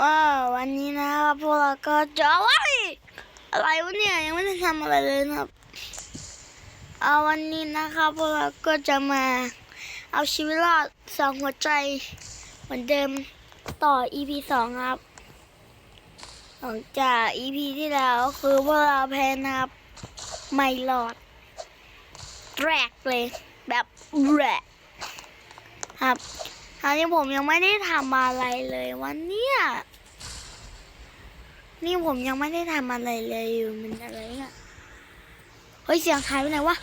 ว้าววันนี้นะครับพวกเราก็จะว้ายอะไรวะเนี่ยยังไม่ได้ทำอะไรเลยนะครับเอาวันนี้นะครับพวกเราก็จะมาเอาชีวิตรอดสองหัวใจเหมือนเดิมต่อ EP สองครับหลังจาก EP ที่แล้วคือพวกเราแพ้นะครับไม่รอดแรกเลยแบบแรกครับคราวนี้ผมยังไม่ได้ทำอะไรเลยวันเนี้ย นี่ผมยังไม่ได้ทำอะไรเลยอยู่มันอะไรเนี่ยเฮ้ยเสียงหายไปไหนวะ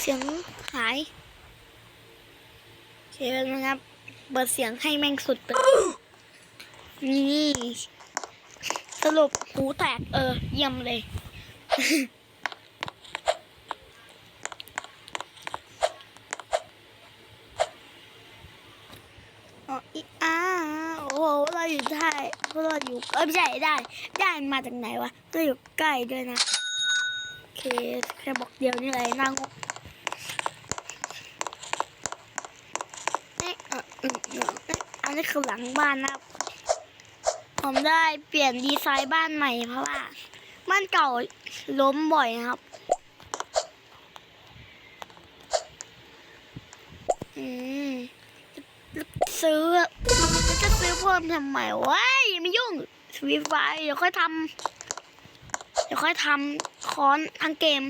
เสียงหายเคแล้วนะครับเปิดเสียงให้แม่งสุดไปนี่สรุปหูแตกเออเยี่ยมเลย อ๋ออีอาโอ้โหเราอยู่ได้ อยู่เอ้ไม่ใช่ได้ ได้มาจากไหนวะเราอยู่ใกล้ด้วยนะโอเคแค่บอกเดียวนี่เลยนั่งอ๊ะอันนี้คือหลังบ้านนะครับผมได้เปลี่ยนดีไซน์บ้านใหม่เพราะว่าบ้านเก่าล้มบ่อยนะครับ อืมซื้อจะซื้อเพิ่มทำไมวะ ไม่ยุ่งสวีไฟเดี๋ยวค่อยทำเดี๋ยวค่อยทำคอนทั้งเกม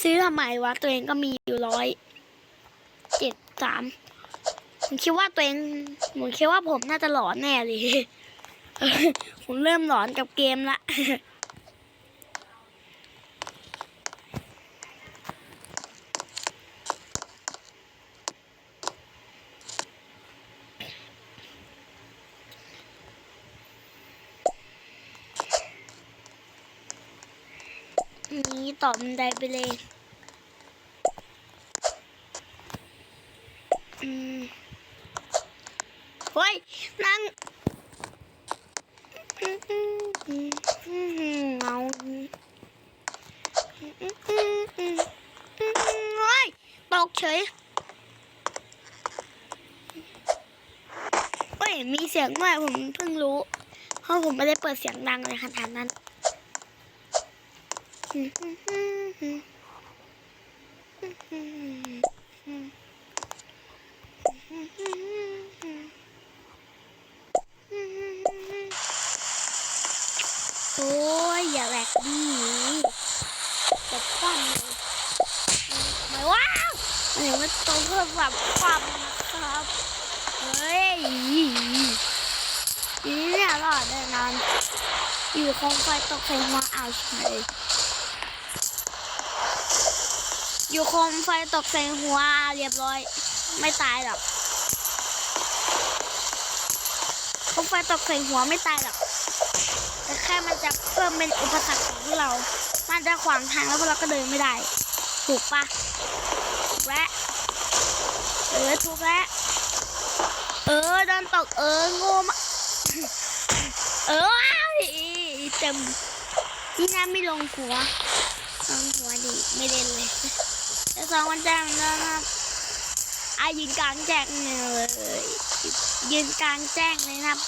ซื้อทำไมวะ ตัวเองก็มีอยู่ร้อยเจ็ดสามผมคิดว่าตัวเองผมคิดว่าผมน่าจะหลอนแน่เลยผมเริ่มหลอนกับเกมละ นี้ต่อบันไดไปเลย อืมเฮ้ยนั่งเงาเฮ้ยตกเฉยเฮ้ยมีเสียงด้วยผมเพิ่งรู้ เพราะผมไม่ได้เปิดเสียงดังเลยขนาดนั้น โอ้ยอย่าแหลกดีจะคว่ำเลยไม่ว้าวมันยังไม่โตเพื่อแบบคว่ำนะครับ เฮ้ยนี้เนี่ยรอดแน่นอนอยู่คงไฟตกใส่หัวอ่าเฉย อยู่โคมไฟตกใส่หัวเรียบร้อย ไม่ตายหรอกโคมไฟตกใส่หัวไม่ตายหรอกแต่แค่มันจะเพิ่มเป็นอุปสรรคของพวกเรา มันจะขวางทางแล้วพวกเราก็เดินไม่ได้ ถูกปะถูกแล้วเออถูกแล้วเออโดนตกเออโง่มากเออว้าวเต็มที่น้าไม่ลงหัวลงหัวดิไม่เล่นเลย สองวันแจ้งนะครับอายืนกลางแจ้งเลยยืนกลางแจ้งเลยนะครับ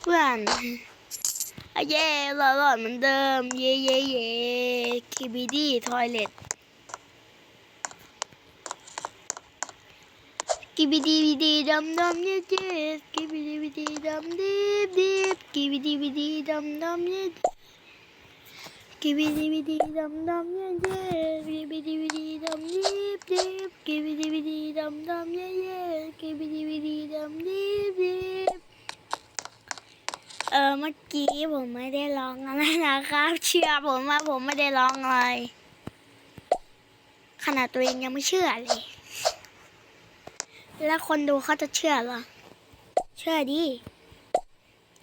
เพื่อนอะเย่หลอๆเหมือนเดิม เย่เย่เย่คีบีดีทอยเล็ตกีบีดีบีดีดำดำเย่เย่กีบีดีบีดีดำดิบดิบกีบีดีบีดีดำดำเย่ กีบีดีบีดีดำดำเย่เย่กีบีดีบีดีดำดิบดิบกีบีดีบีดีดำดำเย่เย่กีบีดีบีดีดำดิบดิบเออเมื่อกี้ผมไม่ได้ร้องอะไรนะครับ เชื่อผมว่าผมไม่ได้ร้องอะไรขนาดตัวเองยังไม่เชื่อเลย แล้วคนดูเขาจะเชื่อหรอ เชื่อดิ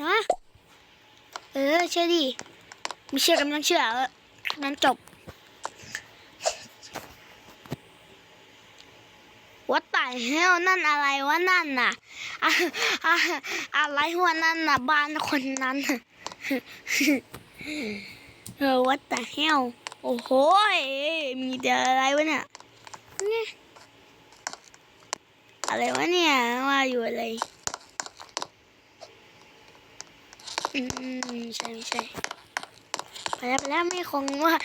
นะเออ เชื่อดิ ไม่เชื่อกันต้องเชื่อเออนั้นจบวัดไต่เฮลนั่นอะไรวะนั่นน่ะอะอะอะไรหัวนั่นน่ะบ้านคนนั้นเออวัดแต่เฮลโอ้โหมีแต่อะไรวะเนี่ยนี่อะไรวะเนี่ยว่าอยู่อะไรอืมใช่ไม่ใช่ ไปแล้วไปแล้วไม่คงว่า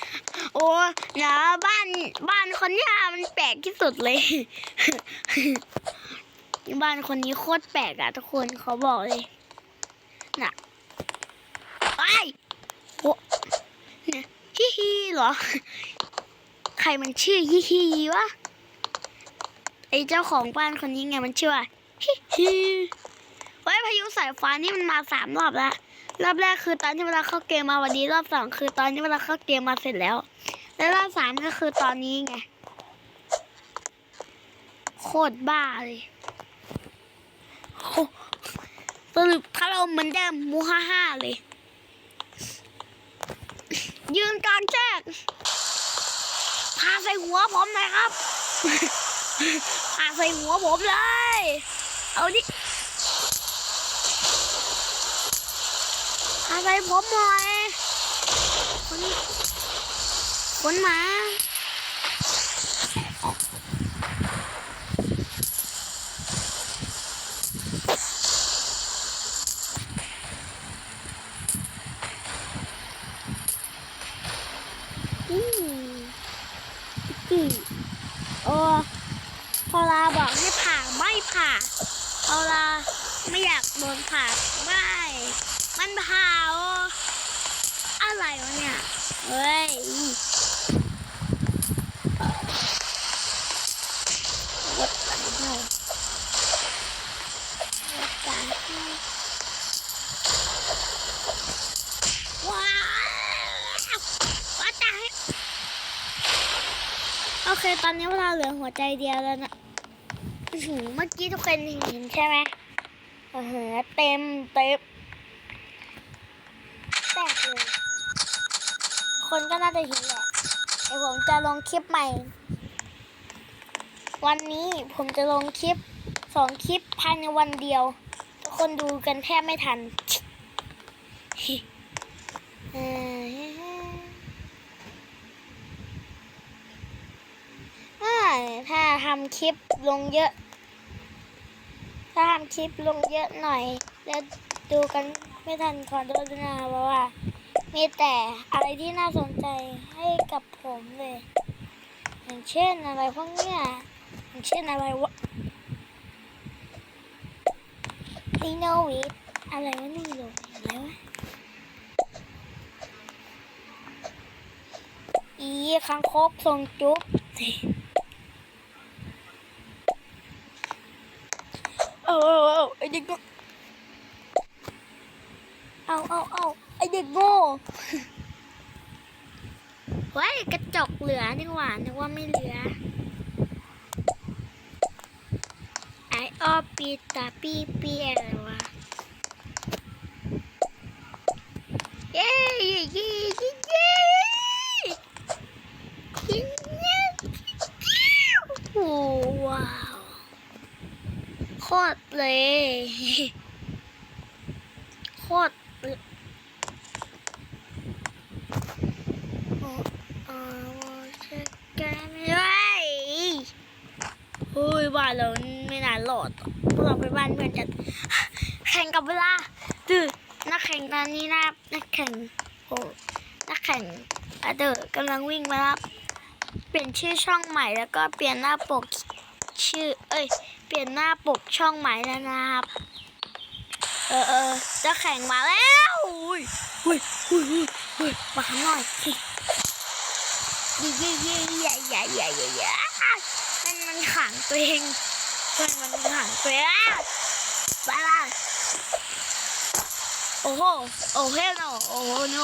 โอ้เดี๋ยวบ้านบ้านคนนี้มันแปลกที่สุดเลย บ้านคนนี้โคตรแปลกอะทุกคนเขาบอกเลยน่ะไอโอ้เนี่ยฮิฮิเหรอ ใครมันชื่อฮิฮิวะไอเจ้าของบ้านคนนี้ไงมันชื่อว่าฮิฮิเฮ้ยพายุสายฟ้านี่มันมาสามรอบแล้ว รอบแรกคือตอนที่เวลาเข้าเกมมาวันนี้รอบสองคือตอนที่เวลาเข้าเกมมาเสร็จแล้ว แล้วรอบสามก็คือตอนนี้ไงโคตรบ้าเลยโอ้สรุปถ้าเราเหมือนเดิมมูฮ่าฮ่าเลย ยืนกลางแจ้งพาใส่หัวผมหน่อยครับพาใส่หัวผมเลย เอาดิ อาไส่ผมหน่อยคนคนหมา อืมอืมโอ้พอลาบอกให้ผ่าไม่ผ่าพอลาไม่อยากโดนผ่าไม่ มันผ่าโออะไรวะเนี่ย เฮ้ยวดกันให้วดกันให้ว้าววัดกันให้โอเค ตอนนี้เวลาเหลือหัวใจเดียวแล้วนะหืเมื่อกี้ทุกคนเห็นใช่ไหมโอ้โหเต็มเต็มแตกเลย คนก็น่าจะเห็นแหละเดี๋ยวผมจะลงคลิปใหม่ วันนี้ผมจะลงคลิปสองคลิปภายในวันเดียว คนดูกันแทบไม่ทันถ้าทำคลิปลงเยอะ ถ้าทำคลิปลงเยอะหน่อย แล้วดูกันไม่ทันขอโทษด้วยนะเพราะว่า มีแต่อะไรที่น่าสนใจให้กับผมเลย อย่างเช่นอะไรพวกเนี้ยอย่างเช่นอะไรวะดีโนวิทอะไรวะนี่ลงอะไรวะอีคังคกทรงจุ๊บเอาเอาเอาไอเด็กเอาเอาเอา เด็กโง่เฮ้ยกระจกเหลือนี่หว่านึกว่าไม่เหลือ ไอออปีตาปีปีอะไรวะ เย้เย้เย้เย้เย้เย้โอ้ว้าวโคตรเลย โคตรเลยโอ้อาว่าจะแกไม่ได้เฮ้ยบ้านเรา ไม่น่ารอดพวกเราไปบ้านเพื่อนกันแข่งกับเวลาดื้อนักแข่งตอนนี้นะครับนักแข่งโอ้นักแข่งอเดอร์กำลังวิ่งมารับเปลี่ยนชื่อช่องใหม่แล้วก็เปลี่ยนหน้าปกชื่อ เอ้ย เปลี่ยนหน้าปกช่องใหม่แล้วนะครับ เออเออจะแข่งมาแล้วอุ้ยอุ้ยอุ้ยอุ้ยอุ้ยมาหน่อยสิเย่เย่เย่เย่เย่เย่เย่มันมันขังตัวเอง เพื่อนมันขังตัวเองไปละโอ้โห โอ้เฮลโนโอ้โหโน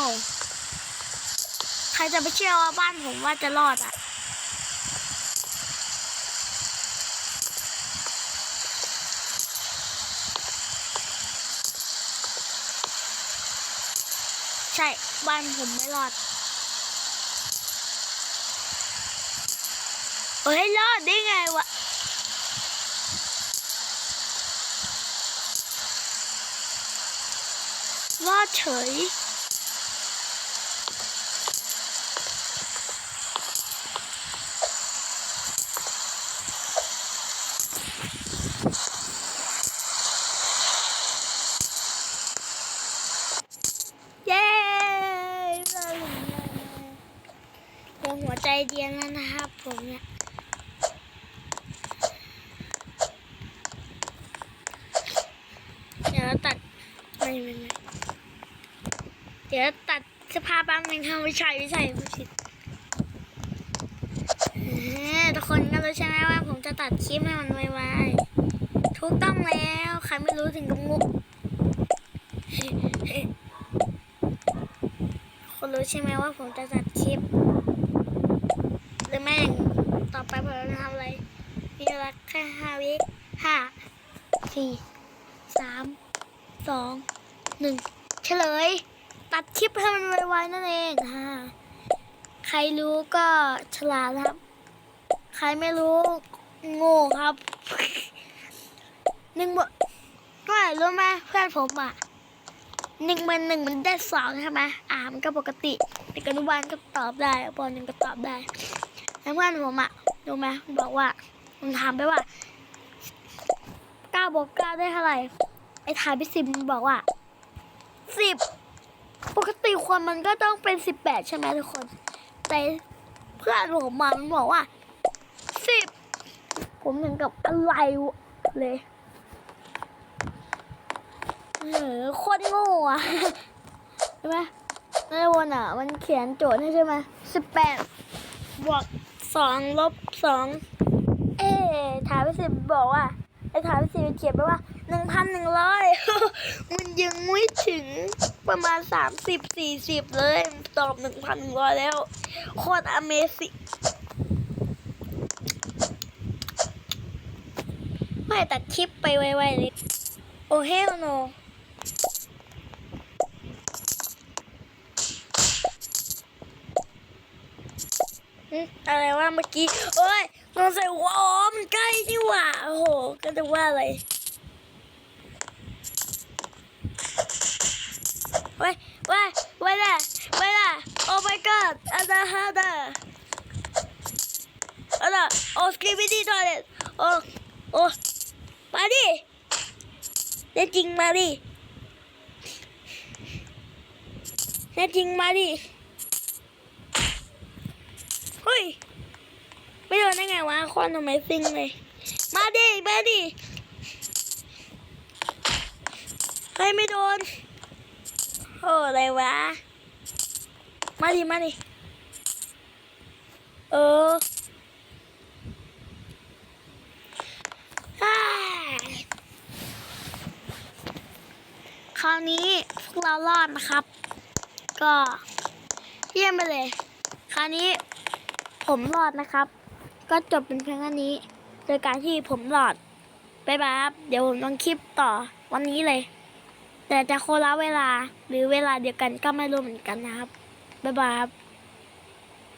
ใครจะไปเชื่อว่าบ้านผมว่าจะรอดอะใช่ บ้านผมไม่รอดเฮ้ยรอดได้ไงวะ รอดเฉยหัวใจเดียนแล้วนะครับผมเนี่ย ดเสื้อผ้าแป๊บนึงค่ะไม่ใช่ไม่ใช่ไม่ผิดทุกคนก็รู้ใช่ไหมว่าผมจะตัดคลิปให้มันไวๆถูกต้องแล้วใครไม่รู้ถึงกับงกคนรู้ใช่ไหมว่าผมจะตัดคลิปหรือแม่งต่อไปผมจะทำอะไรมีเวลาแค่ห้าวิห้าสี่สามสองหนึ่งเฉลยัดคลิปให้มันไวๆนั่นเองค่ะใครรู้ก็ฉลาดครับ ใครไม่รู้โง่ครับหนึ่งบก็รู้ไหมเพื่อนผมอะหนึ่งมันหนึ่งมันได้สองใช่ไหมอ่ามันก็ปกติเด็กอนุบาลก็ตอบได้ปหนึ่งก็ตอบได้แล้วเพื่อนผมอะรู้ไหมมันบอกว่ามันถามไปว่าเก้าบวกเก้าได้เท่าไหร่ไอ้ถามไปสิบมันบอกว่าสิบ ปกติคนมันก็ต้องเป็นสิบแปดใช่ไหมทุกคน แต่เพื่อนผมมามันบอกว่าสิบผมถึงกับอะไรเลยเออโคตรโง่อะใช่ไหมในวันอะ มันเขียนโจทย์ให้ใช่ไหมสิบแปดบวกสองลบสองเอ๊ถามไปสิบบอกว่าไอ้ถามไปสิบเขียนไปว่าหนึ่งพันหนึ่งร้อยมันยังไม่ถึง ประมาณสามสิบสี่สิบเลย ตอบหนึ่งพันหนึ่งร้อยแล้ว โคตร Amazing ไม่ตัดคลิปไปไวๆเลยโอ้เฮลโนอะไรว่าเมื่อกี้ โอ้ยสงใสัยว่อ๋อมันใกล้นี่หว่า โอ้โห ก็จะว่าอะไร เว้ยเว้ยเว้ยล่ะเว้ยล่ะ oh my god อันนั้นฮะเด้ออันนั้นโอ้สกีบิดี้ทอเลตโอ้โอ้มาดิแน่จริงมาดิแน่จริงมาดิเฮ้ย ไม่โดนได้ไงวะคอนทำไมซิงเลย มาดิมาดิเฮ้ยไม่โดน โอ้อะไรวะ มาดิ มาดิ เออคราวนี้พวกเรารอดนะครับ ก็เยี่ยมไปเลย คราวนี้ผมรอดนะครับ ก็จบเป็นเพียงแค่นี้ โดยการที่ผมรอดบ๊ายบายครับเดี๋ยวผมลงคลิปต่อวันนี้เลย แต่จะโคนละเวลาหรือเวลาเดียวกันก็ไม่รู้เหมือนกันนะครับ บ๊ายบายครับ